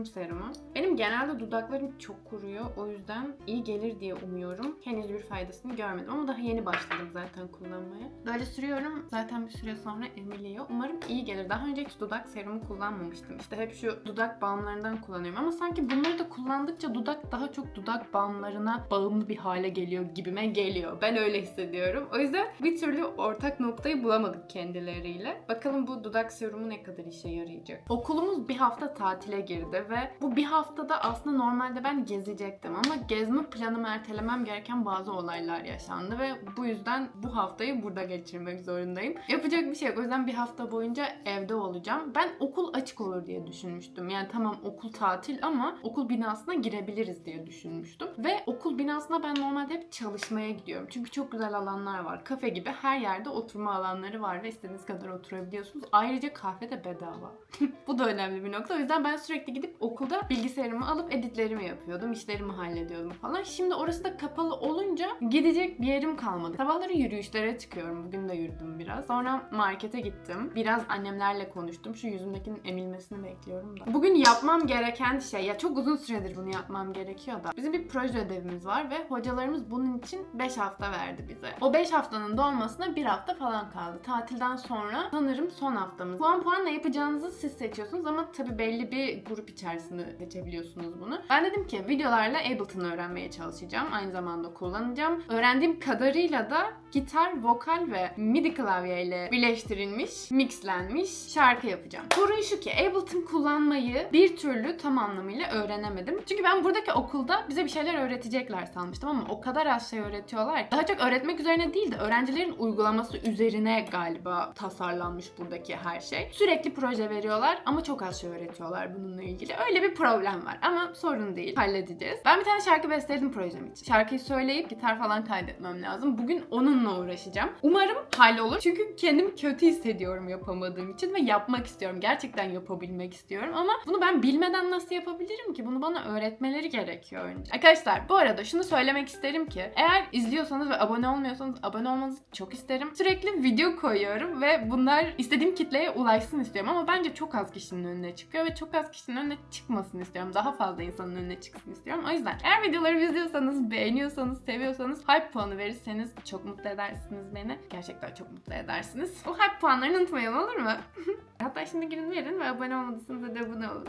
bakım serumu. Benim genelde dudaklarım çok kuruyor. O yüzden iyi gelir diye umuyorum. Henüz bir faydasını görmedim ama daha yeni başladım zaten kullanmaya. Böyle sürüyorum. Zaten bir süre sonra emiliyor. Umarım iyi gelir. Daha önce hiç dudak serumu kullanmamıştım. İşte hep şu dudak balmlarından kullanıyorum. Ama sanki bunları da kullandıkça dudak daha çok dudak balmlarına bağımlı bir hale geliyor gibime geliyor. Ben öyle hissediyorum. O yüzden bir türlü ortak noktayı bulamadık kendileriyle. Bakalım bu dudak serumu ne kadar işe yarayacak. Okulumuz bir hafta tatile girdi ve bu bir haftada aslında normalde ben gezecektim ama gezme planımı ertelemem gereken bazı olaylar yaşandı ve bu yüzden bu haftayı burada geçirmek zorundayım. Yapacak bir şey yok. O yüzden bir hafta boyunca evde olacağım. Ben okul açık olur diye düşünmüştüm. Yani tamam okul tatil ama okul binasına girebiliriz diye düşünmüştüm. Ve okul binasına ben normalde hep çalışmaya gidiyorum. Çünkü çok güzel alanlar var. Kafe gibi her yerde oturma alanları var ve istediğiniz kadar oturabiliyorsunuz. Ayrıca kahve de bedava. Bu da önemli bir nokta. O yüzden ben sürekli gidip okulda bilgisayarımı alıp editlerimi yapıyordum. işlerimi hallediyordum falan. Şimdi orası da kapalı olunca gidecek bir yerim kalmadı. Sabahları yürüyüşlere çıkıyorum. Bugün de yürüdüm biraz. Sonra markete gittim. Biraz annemlerle konuştum. Şu yüzümdekinin emilmesini bekliyorum da. Bugün yapmam gereken şey, ya çok uzun süredir bunu yapmam gerekiyor da. Bizim bir proje ödevimiz var ve hocalarımız bunun için 5 hafta verdi bize. O 5 haftanın dolmasına bir hafta falan kaldı. Tatilden sonra sanırım son haftamız. Puan puanla yapacağınızı siz seçiyorsunuz ama tabii belli bir grup içerisinde seçebiliyorsunuz bunu. Ben dedim ki videolarla Ableton öğrenmeye çalışacağım. Aynı zamanda kullanacağım. Öğrendiğim kadarıyla da gitar, vokal ve MIDI klavyeyle birleştirilmiş, mixlenmiş şarkı yapacağım. Sorun şu ki Ableton kullanmayı bir türlü tam anlamıyla öğrenemedim. Çünkü ben buradaki okulda bize bir şeyler öğretecekler sanmıştım ama o kadar az şey öğretiyorlar. Daha çok öğretmek üzerine değil de öğrencilerin uygulaması üzerine galiba tasarlanmış buradaki her şey. Sürekli proje veriyorlar ama çok az şey öğretiyorlar bununla ilgili. Öyle bir problem var ama sorun değil. Halledeceğiz. Ben bir tane şarkı besteledim projem için. Şarkıyı söyleyip gitar falan kaydetmem lazım. Bugün onunla uğraşacağım. Umarım hallolur. Çünkü kendimi kötü hissediyorum yapamadığım için ve yapmak istiyorum. Gerçekten yapabilmek istiyorum ama bunu ben bilmeden nasıl yapabilirim ki? Bunu bana öğretmeleri gerekiyor önce. Arkadaşlar bu arada şunu söylemek isterim ki eğer izliyorsanız ve abone olmuyorsanız abone olmanızı çok isterim. Sürekli video koyuyorum ve bunlar istediğim kitleye ulaşsın istiyorum ama bence çok az kişinin önüne çıkıyor ve çok az kişinin önüne çıkmasını istiyorum. Daha fazla insanın önüne çıksın istiyorum. O yüzden eğer videoları izliyorsanız, beğeniyorsanız, seviyorsanız hype puanı verirseniz çok mutlu edersiniz beni. Gerçekten çok mutlu edersiniz. O hype puanlarını unutmayın olur mu? Hatta şimdi girin verin ve abone olmadıysanız hadi abone olun.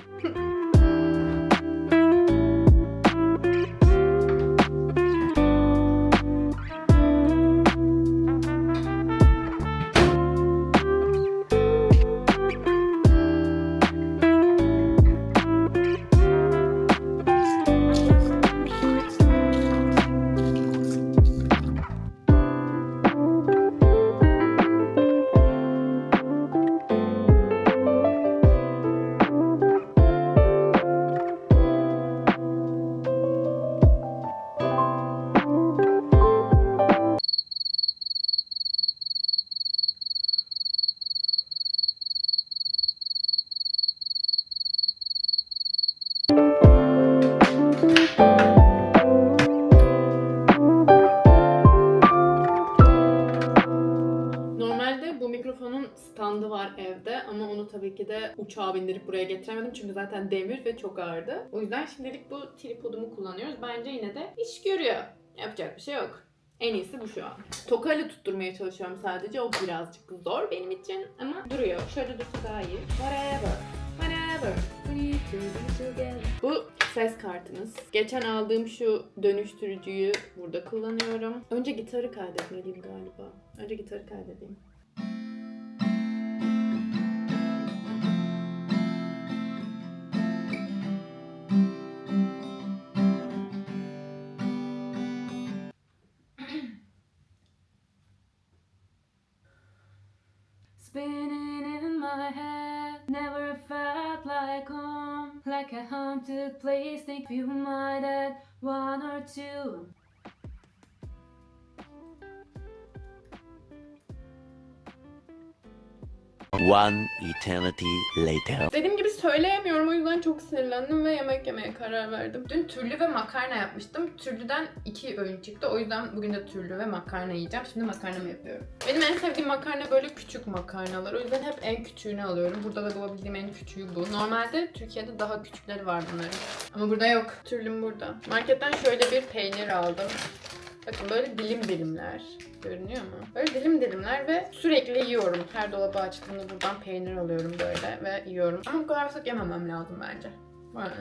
uçağa bindirip buraya getiremedim çünkü zaten demir ve çok ağırdı. O yüzden şimdilik bu tripodumu kullanıyoruz. Bence yine de iş görüyor. Yapacak bir şey yok. En iyisi bu şu an. Tokayla tutturmaya çalışıyorum sadece. O birazcık zor benim için ama duruyor. Şöyle dursa daha iyi. Whatever. Whatever. Bu ses kartımız. Geçen aldığım şu dönüştürücüyü burada kullanıyorum. Önce gitarı kaydetmeliyim galiba. Önce gitarı kaydedeyim. Two. One eternity later. Dediğim gibi söyleyemiyorum o yüzden çok sinirlendim ve yemek yemeye karar verdim. Dün türlü ve makarna yapmıştım. Türlüden iki öğün çıktı. O yüzden bugün de türlü ve makarna yiyeceğim. Şimdi makarnamı yapıyorum. Benim en sevdiğim makarna böyle küçük makarnalar. O yüzden hep en küçüğünü alıyorum. Burada da bulabildiğim en küçüğü bu. Normalde Türkiye'de daha küçükleri var bunların. Ama burada yok. Türlüm burada. Marketten şöyle bir peynir aldım. Bakın böyle dilim dilimler. Görünüyor mu? Böyle dilim dilimler ve sürekli yiyorum. Her dolabı açtığımda buradan peynir alıyorum böyle ve yiyorum. Ama bu kadar sık yememem lazım bence. Böyle.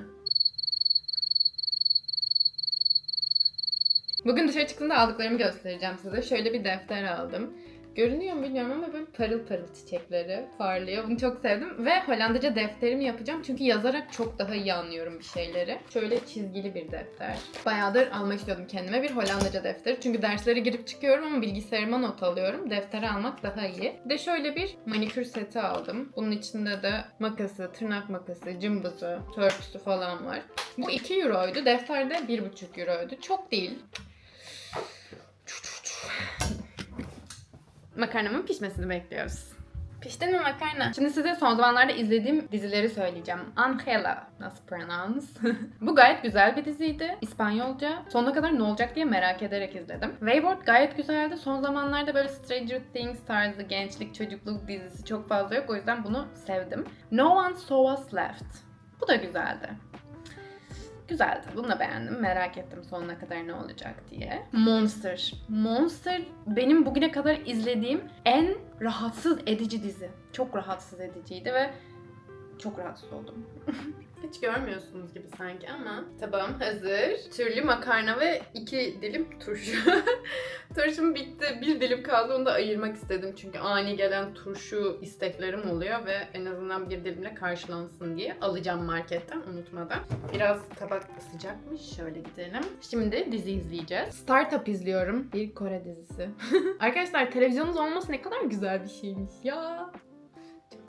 Bugün dışarı çıktığımda aldıklarımı göstereceğim size. Şöyle bir defter aldım. Görünüyor mu bilmiyorum ama böyle parıl parıl çiçekleri parlıyor. Bunu çok sevdim. Ve Hollandaca defterimi yapacağım. Çünkü yazarak çok daha iyi anlıyorum bir şeyleri. Şöyle çizgili bir defter. Bayağıdır almak istiyordum kendime bir Hollandaca defteri. Çünkü derslere girip çıkıyorum ama bilgisayarıma not alıyorum. Defteri almak daha iyi. Bir de şöyle bir manikür seti aldım. Bunun içinde de makası, tırnak makası, cımbızı, törpüsü falan var. Bu 2 euroydu. Defterde 1,5 euroydu. Çok değil. Makarnamın pişmesini bekliyoruz. Pişti mi makarna? Şimdi size son zamanlarda izlediğim dizileri söyleyeceğim. Angela nasıl pronounce? Bu gayet güzel bir diziydi. İspanyolca. Sonuna kadar ne olacak diye merak ederek izledim. Wayward gayet güzeldi. Son zamanlarda böyle Stranger Things tarzı gençlik çocukluk dizisi çok fazla yok. O yüzden bunu sevdim. No One Saw Us Left. Bu da güzeldi. Güzeldi. Bunu da beğendim. Merak ettim sonuna kadar ne olacak diye. Monster. Monster benim bugüne kadar izlediğim en rahatsız edici dizi. Çok rahatsız ediciydi ve çok rahatsız oldum. Hiç görmüyorsunuz gibi sanki ama tabağım hazır. Türlü makarna ve iki dilim turşu. Turşum bitti. Bir dilim kaldı. Onu da ayırmak istedim. Çünkü ani gelen turşu isteklerim oluyor ve en azından bir dilimle karşılansın diye alacağım marketten unutmadan. Biraz tabak sıcakmış. Şöyle gidelim. Şimdi dizi izleyeceğiz. Startup izliyorum. Bir Kore dizisi. Arkadaşlar televizyonunuz olması ne kadar güzel bir şeymiş ya.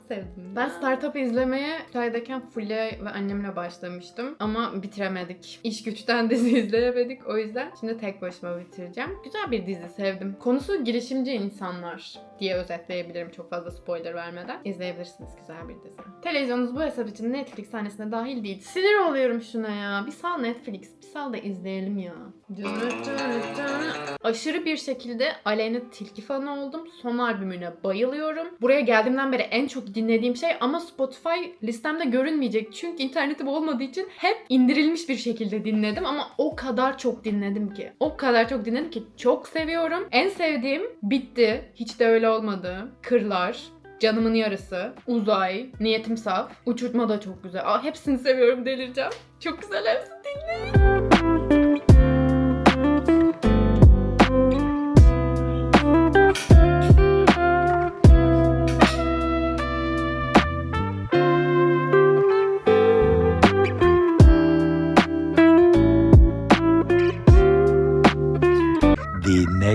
Sevdim. Ben Startup izlemeye Kütahya'dayken Fulya ve annemle başlamıştım. Ama bitiremedik. İş güçten dizi izleyemedik. O yüzden şimdi tek başıma bitireceğim. Güzel bir dizi sevdim. Konusu girişimci insanlar diye özetleyebilirim çok fazla spoiler vermeden. İzleyebilirsiniz güzel bir dizi. Televizyonunuz bu hesap için Netflix sahnesine dahil değil. Sinir oluyorum şuna ya. Bir sal Netflix, bir sal da izleyelim ya. Aşırı bir şekilde Aleyna Tilki fanı oldum. Son albümüne bayılıyorum. Buraya geldiğimden beri en çok dinlediğim şey ama Spotify listemde görünmeyecek. Çünkü internetim olmadığı için hep indirilmiş bir şekilde dinledim ama o kadar çok dinledim ki. O kadar çok dinledim ki çok seviyorum. En sevdiğim bitti. Hiç de öyle olmadı. Kırlar. Canımın yarısı, uzay, niyetim saf, uçurtma da çok güzel. Aa, hepsini seviyorum delireceğim. Çok güzel hepsi dinleyin.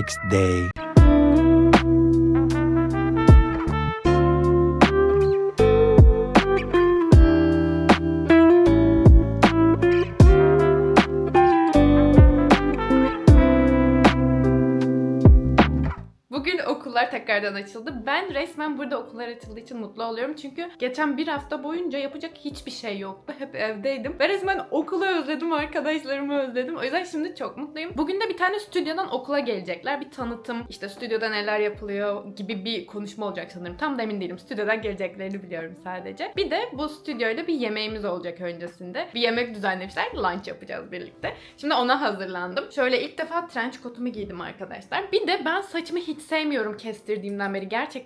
Next day. Okullar tekrardan açıldı. Ben resmen burada okullar açıldığı için mutlu oluyorum. Çünkü geçen bir hafta boyunca yapacak hiçbir şey yoktu. Hep evdeydim. Ve resmen okulu özledim, arkadaşlarımı özledim. O yüzden şimdi çok mutluyum. Bugün de bir tane stüdyodan okula gelecekler. Bir tanıtım, işte stüdyoda neler yapılıyor gibi bir konuşma olacak sanırım. Tam da emin değilim. Stüdyodan geleceklerini biliyorum sadece. Bir de bu stüdyoyla bir yemeğimiz olacak öncesinde. Bir yemek düzenlemişler. Lunch yapacağız birlikte. Şimdi ona hazırlandım. Şöyle ilk defa trench kotumu giydim arkadaşlar. Bir de ben saçımı hiç sevmiyorum kestirdiğimden beri. Gerçekten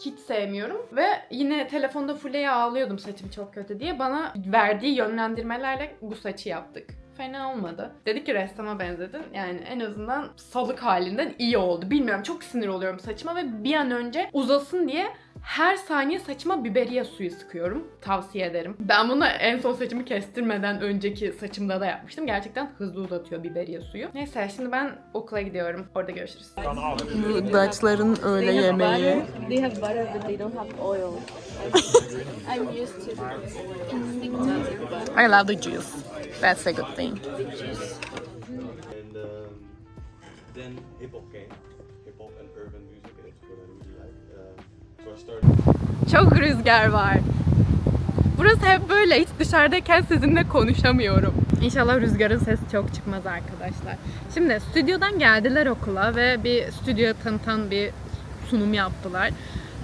hiç sevmiyorum. Ve yine telefonda Fulya'ya ağlıyordum saçım çok kötü diye. Bana verdiği yönlendirmelerle bu saçı yaptık. Fena olmadı. Dedi ki ressama benzedin. Yani en azından salık halinden iyi oldu. Bilmiyorum çok sinir oluyorum saçıma ve bir an önce uzasın diye her saniye saçıma biberiye suyu sıkıyorum. Tavsiye ederim. Ben bunu en son saçımı kestirmeden önceki saçımda da yapmıştım. Gerçekten hızlı uzatıyor biberiye suyu. Neyse şimdi ben okula gidiyorum. Orada görüşürüz. Dutchların öğle yemeği. They have butter, but they don't have oil. I'm used to. I love the juice. That's a good thing. and um, then hip Çok rüzgar var. Bu burası hep böyle. Hiç dışarıdayken sizinle konuşamıyorum. İnşallah rüzgarın sesi çok çıkmaz arkadaşlar. Şimdi stüdyodan geldiler okula ve bir stüdyo tanıtan bir sunum yaptılar.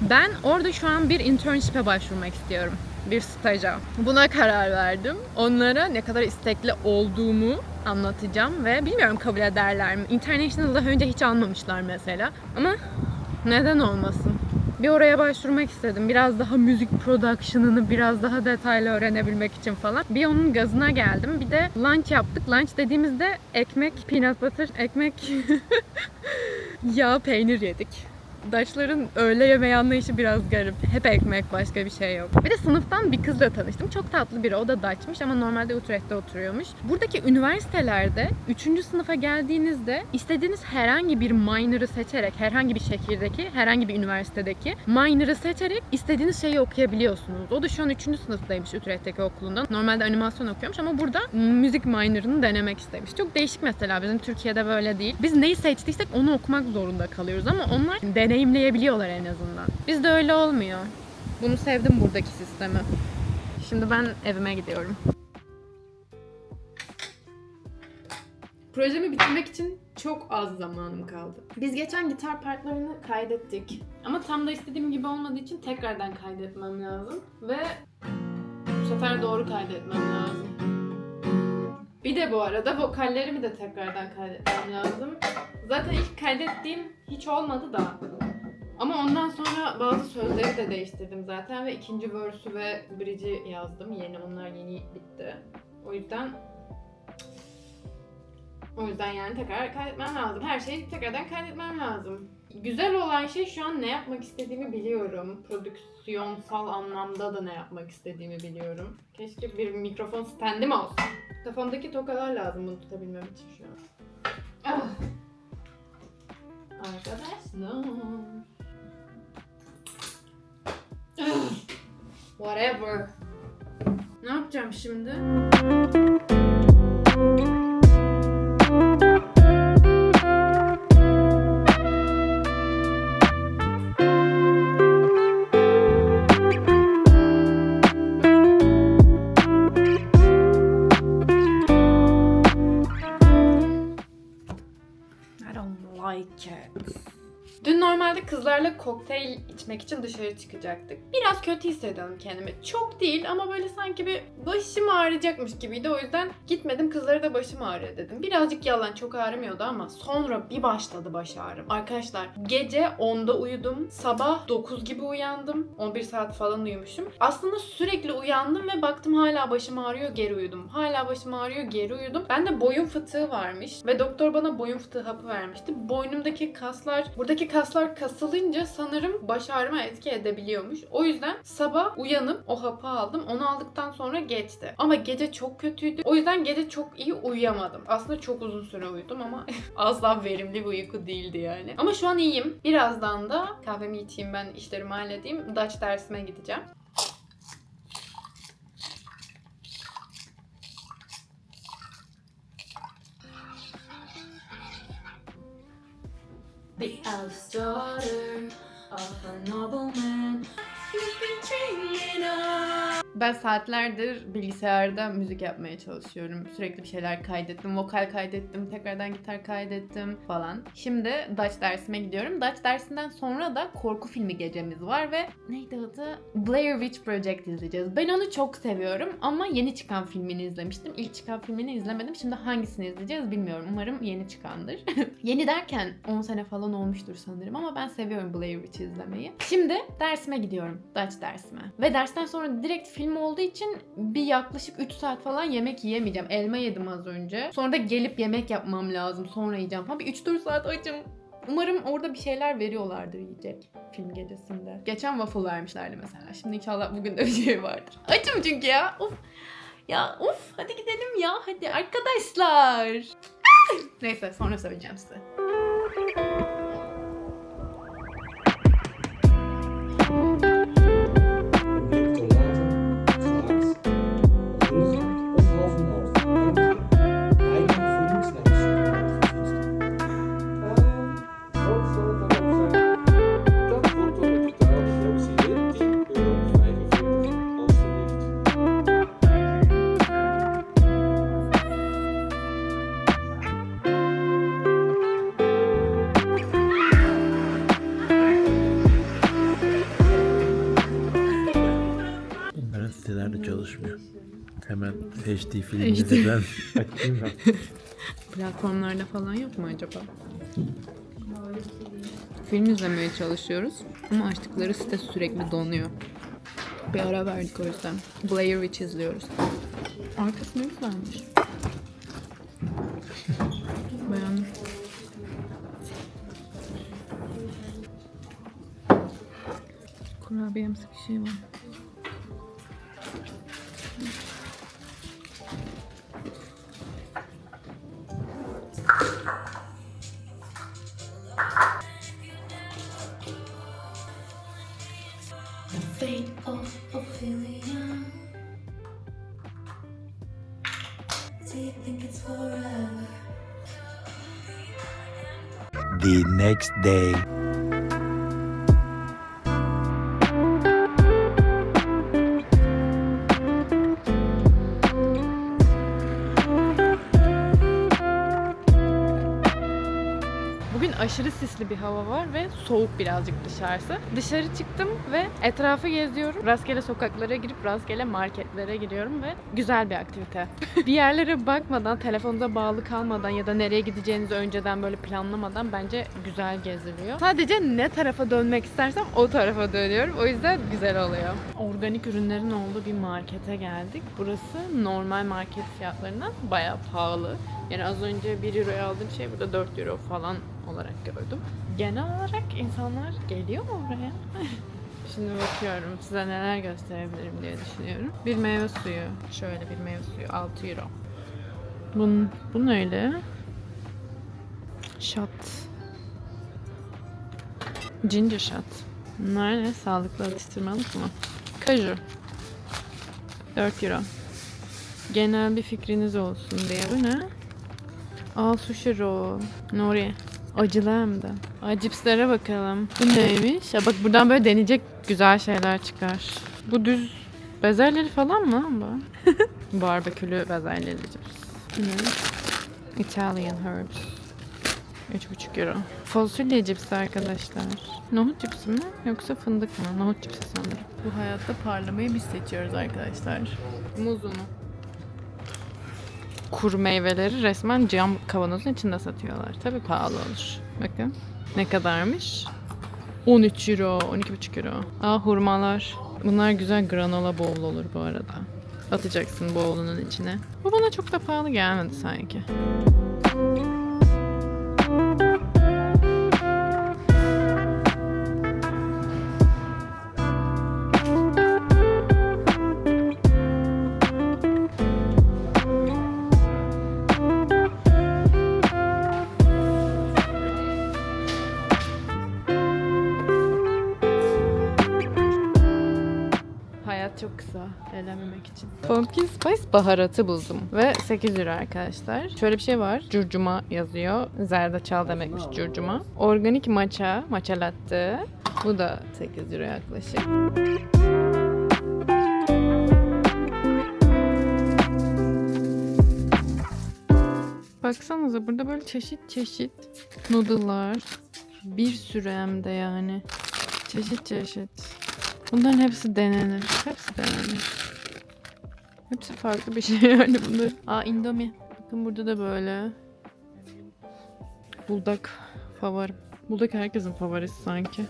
Ben orada şu an bir internship'e başvurmak istiyorum. Bir staja. Buna karar verdim. Onlara ne kadar istekli olduğumu anlatacağım ve bilmiyorum kabul ederler mi. International'ı daha önce hiç almamışlar mesela. Ama neden olmasın? Bir oraya başvurmak istedim. Biraz daha müzik production'ını biraz daha detaylı öğrenebilmek için falan. Bir onun gazına geldim. Bir de lunch yaptık. Lunch dediğimizde ekmek, peanut butter, ekmek, yağ, peynir yedik. Daçların öğle yemeği anlayışı biraz garip. Hep ekmek, başka bir şey yok. Bir de sınıftan bir kızla tanıştım. Çok tatlı biri. O da Daçmış ama normalde Utrecht'te oturuyormuş. Buradaki üniversitelerde 3. sınıfa geldiğinizde istediğiniz herhangi bir minor'ı seçerek, herhangi bir şehirdeki, herhangi bir üniversitedeki minor'ı seçerek istediğiniz şeyi okuyabiliyorsunuz. O da şu an 3. sınıftaymış Utrecht'teki okulunda. Normalde animasyon okuyormuş ama burada müzik minor'ını denemek istemiş. Çok değişik mesela. Bizim Türkiye'de böyle değil. Biz neyi seçtiysek onu okumak zorunda kalıyoruz ama onlar deneyimleyebiliyorlar en azından. Bizde öyle olmuyor. Bunu sevdim buradaki sistemi. Şimdi ben evime gidiyorum. Projemi bitirmek için çok az zamanım kaldı. Biz geçen gitar partlarını kaydettik. Ama tam da istediğim gibi olmadığı için tekrardan kaydetmem lazım. Ve bu sefer doğru kaydetmem lazım. Bir de bu arada vokallerimi de tekrardan kaydetmem lazım. Zaten ilk kaydettiğim hiç olmadı da. Ama ondan sonra bazı sözleri de değiştirdim zaten ve ikinci verse'ü ve bridge'i yazdım. Yeni onlar yeni bitti. O yüzden o yüzden yani tekrar kaydetmem lazım. Her şeyi tekrardan kaydetmem lazım. Güzel olan şey şu an ne yapmak istediğimi biliyorum. Prodüksiyonsal anlamda da ne yapmak istediğimi biliyorum. Keşke bir mikrofon standim olsun. Kafamdaki tokalar lazım bunu tutabilmem için şu an. Ah. Arkadaşlar. Whatever. Ne yapacağım şimdi? İçmek için dışarı çıkacaktık. Biraz kötü hissediyorum kendimi. Çok değil ama böyle sanki bir başım ağrıyacakmış gibiydi. O yüzden gitmedim kızlara da başım ağrıyor dedim. Birazcık yalan çok ağrımıyordu ama sonra bir başladı baş ağrım. Arkadaşlar gece 10'da uyudum. Sabah 9 gibi uyandım. 11 saat falan uyumuşum. Aslında sürekli uyandım ve baktım hala başım ağrıyor geri uyudum. Hala başım ağrıyor geri uyudum. Bende boyun fıtığı varmış ve doktor bana boyun fıtığı hapı vermişti. Boynumdaki kaslar, buradaki kaslar kasılınca sanırım baş ağrıma etki edebiliyormuş. O yüzden sabah uyanıp o hapı aldım. Onu aldıktan sonra geçti. Ama gece çok kötüydü. O yüzden gece çok iyi uyuyamadım. Aslında çok uzun süre uyudum ama asla verimli bir uyku değildi yani. Ama şu an iyiyim. Birazdan da kahvemi içeyim ben işlerimi halledeyim. Dutch dersime gideceğim. The eldest daughter of a nobleman. You've been dreaming of. Ben saatlerdir bilgisayarda müzik yapmaya çalışıyorum. Sürekli bir şeyler kaydettim. Vokal kaydettim. Tekrardan gitar kaydettim falan. Şimdi Dutch dersime gidiyorum. Dutch dersinden sonra da korku filmi gecemiz var ve neydi adı? Blair Witch Project izleyeceğiz. Ben onu çok seviyorum ama yeni çıkan filmini izlemiştim. İlk çıkan filmini izlemedim. Şimdi hangisini izleyeceğiz bilmiyorum. Umarım yeni çıkandır. yeni derken 10 sene falan olmuştur sanırım ama ben seviyorum Blair Witch izlemeyi. Şimdi dersime gidiyorum. Dutch dersime. Ve dersten sonra direkt film olduğu için bir yaklaşık 3 saat falan yemek yiyemeyeceğim. Elma yedim az önce. Sonra da gelip yemek yapmam lazım. Sonra yiyeceğim falan. Bir 3-4 saat açım. Umarım orada bir şeyler veriyorlardır yiyecek film gecesinde. Geçen waffle vermişlerdi mesela. Şimdi inşallah bugün de bir şey vardır. Açım çünkü ya. Of. Ya of hadi gidelim ya hadi arkadaşlar. Ah! Neyse sonra söyleyeceğim size. Hemen HD filmini ben açayım da. Platformlarda falan yok mu acaba? Film izlemeye çalışıyoruz ama açtıkları site sürekli donuyor. Bir ara verdik o yüzden. Blair Witch izliyoruz. Arkası ne güzelmiş. Beğendim. Kurabiyemsi bir şey var. The next day. Aşırı sisli bir hava var ve soğuk birazcık dışarısı. Dışarı çıktım ve etrafı geziyorum. Rastgele sokaklara girip rastgele marketlere giriyorum ve güzel bir aktivite. bir yerlere bakmadan, telefonda bağlı kalmadan ya da nereye gideceğinizi önceden böyle planlamadan bence güzel geziliyor. Sadece ne tarafa dönmek istersem o tarafa dönüyorum. O yüzden güzel oluyor. Organik ürünlerin olduğu bir markete geldik. Burası normal market fiyatlarından bayağı pahalı. Yani az önce 1 euroya aldığım şey burada 4 euro falan olarak gördüm. Genel olarak insanlar geliyor mu buraya? Şimdi bakıyorum size neler gösterebilirim diye düşünüyorum. Bir meyve suyu. Şöyle bir meyve suyu 6 euro. Bunun, bu neyle? Shot. Ginger shot. Bunlar ne? Sağlıklı atıştırmalık mı? Kaju. 4 euro. Genel bir fikriniz olsun diye. Bu ne? Aa sushi roll. Nori. Acılı hem de. Ay cipslere bakalım. Bu neymiş? Ya bak buradan böyle deneyecek güzel şeyler çıkar. Bu düz bezelyeli falan mı lan bu? Barbekülü bezelyeli cips. Italian herbs. 3,5 euro. Fasulye cipsi arkadaşlar. Nohut cipsi mi yoksa fındık mı? Nohut cipsi sanırım. Bu hayatta parlamayı biz seçiyoruz arkadaşlar. Muz kuru meyveleri resmen cam kavanozun içinde satıyorlar. Tabii pahalı olur. Bakın ne kadarmış? 13 euro, 12,5 euro. Aa hurmalar. Bunlar güzel granola bowl olur bu arada. Atacaksın bowl'unun içine. Bu bana çok da pahalı gelmedi sanki. Kısa. Eğlenmemek için. Pumpkin Spice baharatı buldum. Ve 8 lira arkadaşlar. Şöyle bir şey var. Curcuma yazıyor. Zerdeçal demekmiş curcuma. Organik matcha. Matcha latte. Bu da 8 lira yaklaşık. Baksanıza burada böyle çeşit çeşit noodle'lar. Bir sürü hem de yani. Çeşit çeşit. Bunların hepsi denenir. Hepsi denenir. Hepsi farklı bir şey yani bunlar. Aa Indomie. Bakın burada da böyle. Buldak favorim. Buldak herkesin favorisi sanki.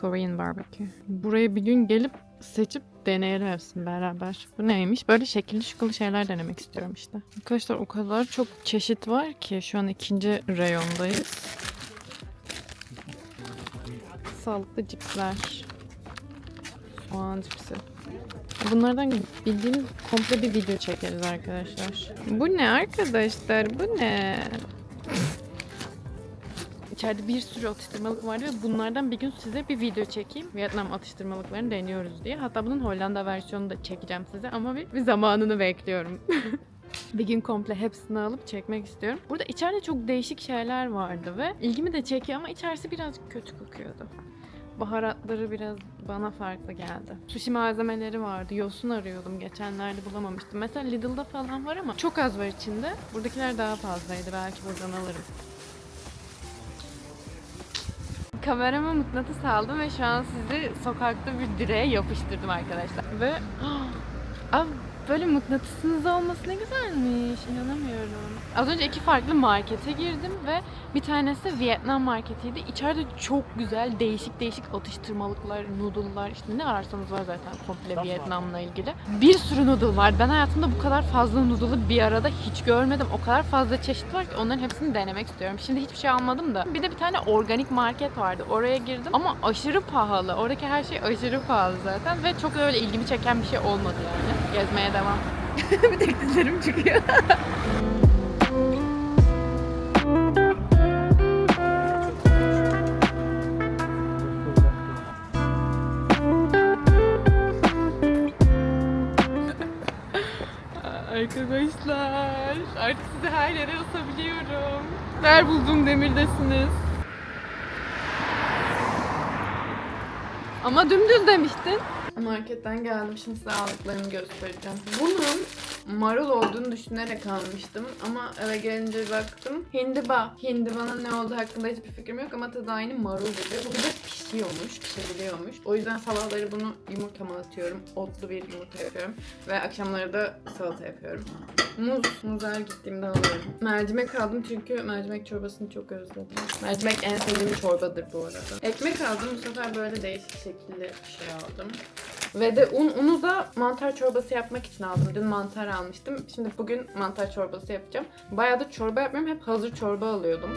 Korean barbecue. Buraya bir gün gelip seçip deneyelim hepsini beraber. Bu neymiş? Böyle şekilli şıkılı şeyler denemek istiyorum işte. Arkadaşlar o kadar çok çeşit var ki şu an ikinci reyondayız. Sağlıklı cipsler. Soğan cipsi. Bunlardan bildiğiniz komple bir video çekeriz arkadaşlar. Bu ne arkadaşlar? Bu ne? İçeride bir sürü atıştırmalık vardı ve bunlardan bir gün size bir video çekeyim. Vietnam atıştırmalıklarını deniyoruz diye. Hatta bunun Hollanda versiyonunu da çekeceğim size ama bir, bir zamanını bekliyorum. bir gün komple hepsini alıp çekmek istiyorum. Burada içeride çok değişik şeyler vardı ve ilgimi de çekiyor ama içerisi birazcık kötü kokuyordu. Baharatları biraz bana farklı geldi. Sushi malzemeleri vardı. Yosun arıyordum. Geçenlerde bulamamıştım. Mesela Lidl'da falan var ama çok az var içinde. Buradakiler daha fazlaydı. Belki buradan alırım. kamerama mıknatıs aldım ve şu an sizi sokakta bir direğe yapıştırdım arkadaşlar. Ve Abi böyle mıknatısınız olması ne güzelmiş. İnanamıyorum. Az önce iki farklı markete girdim ve bir tanesi Vietnam marketiydi. İçeride çok güzel değişik değişik atıştırmalıklar, noodle'lar işte ne ararsanız var zaten komple Vietnam'la ilgili. Bir sürü noodle var. Ben hayatımda bu kadar fazla noodle'ı bir arada hiç görmedim. O kadar fazla çeşit var ki onların hepsini denemek istiyorum. Şimdi hiçbir şey almadım da. Bir de bir tane organik market vardı. Oraya girdim ama aşırı pahalı. Oradaki her şey aşırı pahalı zaten ve çok öyle ilgimi çeken bir şey olmadı yani. Gezmeye devam. bir tek dizlerim çıkıyor. Arkadaşlar artık sizi her yere asabiliyorum. Ver bulduğum demirdesiniz. Ama dümdüz demiştin. Marketten geldim şimdi size aldıklarımı göstereceğim. Bunun marul olduğunu düşünerek almıştım ama eve gelince baktım hindiba. Hindibanın ne olduğu hakkında hiçbir fikrim yok ama tadı aynı marul gibi. Bu bir de pişiyormuş, pişebiliyormuş. O yüzden sabahları bunu yumurtama atıyorum. Otlu bir yumurta yapıyorum. Ve akşamları da salata yapıyorum. Muz, muzlar gittiğimde alıyorum. Mercimek aldım çünkü mercimek çorbasını çok özledim. Mercimek en sevdiğim çorbadır bu arada. Ekmek aldım bu sefer böyle değişik şekilli bir şey aldım. Ve de un, unu da mantar çorbası yapmak için aldım. Dün mantar almıştım. Şimdi bugün mantar çorbası yapacağım. Bayağıdır çorba yapmıyorum. Hep hazır çorba alıyordum.